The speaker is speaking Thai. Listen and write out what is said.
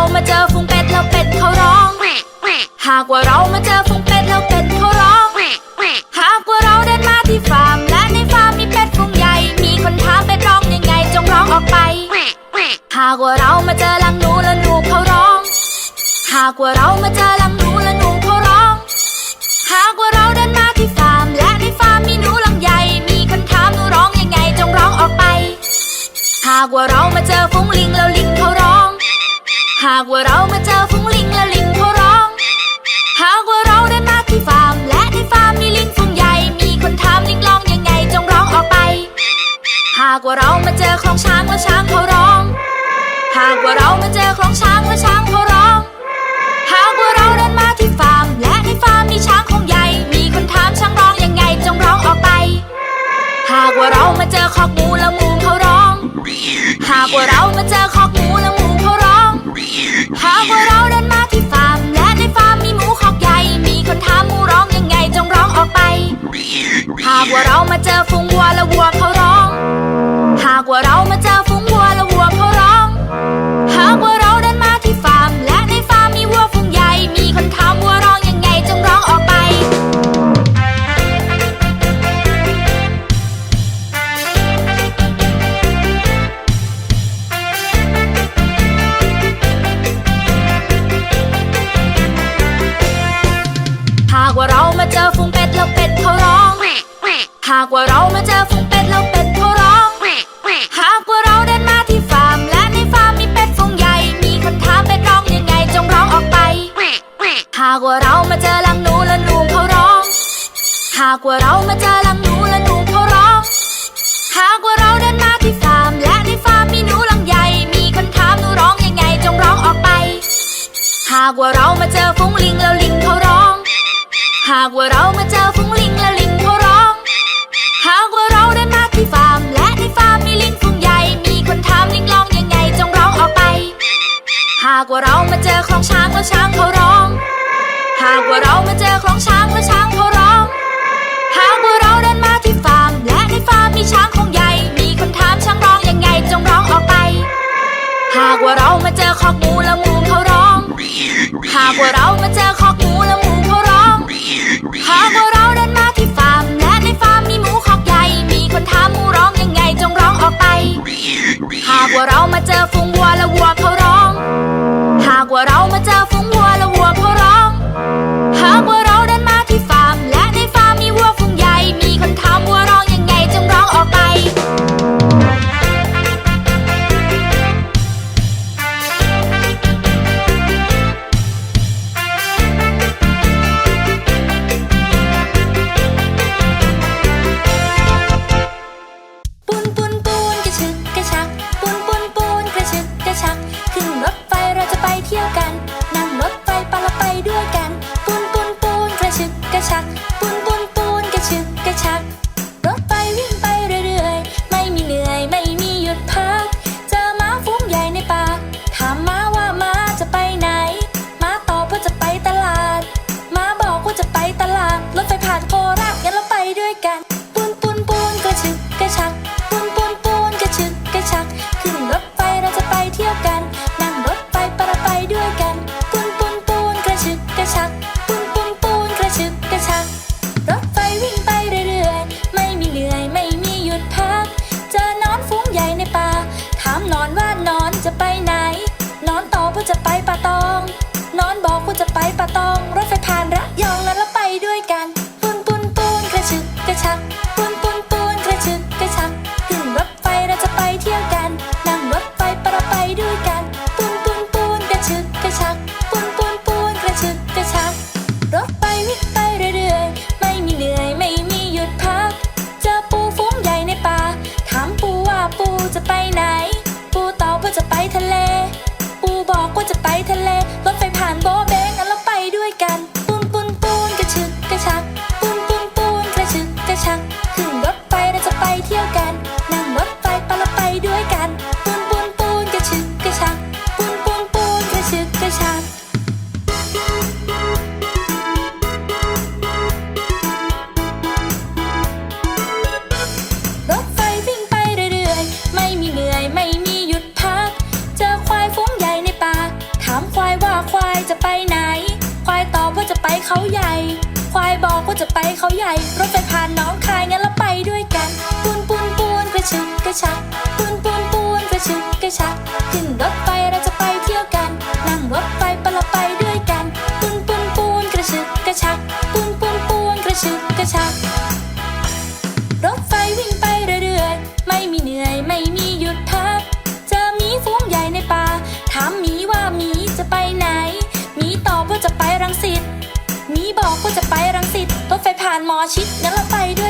ว่าเรามาเจอฝูงเป็ดแล้วเป็ดเขาร้อง หากว่าเรามาเจอฝูงเป็ดแล้วเป็ดเขาร้อง หากว่าเราเดินมาที่ฟาร์มและในฟาร์มมีเป็ดฝูงใหญ่ มีคนถามเป็ดร้องยังไงจงร้องออกไป หากว่าเรามาเจอลังหนูและหนูเขาร้อง หากว่าเรามาเจอลังหนูและหนูเขาร้อง หากว่าเราเดินมาที่ฟาร์มและในฟาร์มมีหนูลังใหญ่ มีคนถามหนูร้องยังไงจงร้องออกไป หากว่าเรามาเจอ หากว่าเรามาเจอฝูงลิงแล้วลิงเขาร้อง หากว่าเราเดินมาที่ฟาร์ม และที่ฟาร์มมีลิงฝูงใหญ่ มีคนถามลิงร้องยังไงจงร้องออกไป หากว่าเรามาเจอคลองช้างและช้างเขาร้อง หากว่าเรามาเจอคลองช้างและช้างเขาร้อง หากว่าเราเดินมาที่ฟาร์มและากว่าเรามาเจอฝูงเป็ดแล้วเป็ดเขาร้อง หากว่าเราเดินมาที่ฟาร์ม และในฟาร์มมีเป็ดฝูงใหญ่ มีคนถามเป็ดร้องยังไงจงร้องออกไป หากว่าเรามาเจอลังหนูและหนูเขาร้อง หากว่าเรามาเจอลังหนูและหนูเขาร้อง หากว่าเราเดินมาที่ฟาร์ม และในฟาร์มมีหนูลังใหญ่ มีคนถามหนูร้องยังไงจงร้องออกไป หากว่าเรามาเจอฝูงลิงแล้วลิงเขาร้อง หากว่าเรามาเจอ ว่าเรามาเจอคลองช้างแล้วช้างเขาร้อง หากว่าเรามาเจอคลองช้างแล้วช้างเขาร้อง หากว่าเราเดินมาที่ฟาร์ม และในฟาร์มมีช้างของใหญ่ มีคนถามช้างร้องยังไงจงร้องออกไป หากว่าเรามาเจอคอกหมูแล้วหมูเขาร้อง หากว่าเรามาเจอคอกหมูแล้วหมูเขาร้อง หากว่าเราเดินมาที่ฟาร์ม และในฟาร์มมีหมูคอกใหญ่ มีคนถามหมูร้องยังไงจงร้องออกไป หากว่าเรามาเจอฝูงวัวและวัวเขาร้อง กันปูน เขาใหญ่ ควายบอกว่าจะไปเขาใหญ่ รถไฟผ่านน้องคายงั้นเราไปด้วยกัน ปูนปูนปูนกระชึกกระชักปูนปูนปูนกระชึกกระชัก ขึ้นรถไฟเราจะไปเที่ยวกัน นั่งรถไฟไปเราไปด้วยกัน ปูนปูนปูนกระชึกกระชัก ปูนปูนปูนกระชึกกระชัก ชิดงั้นเราไปด้วย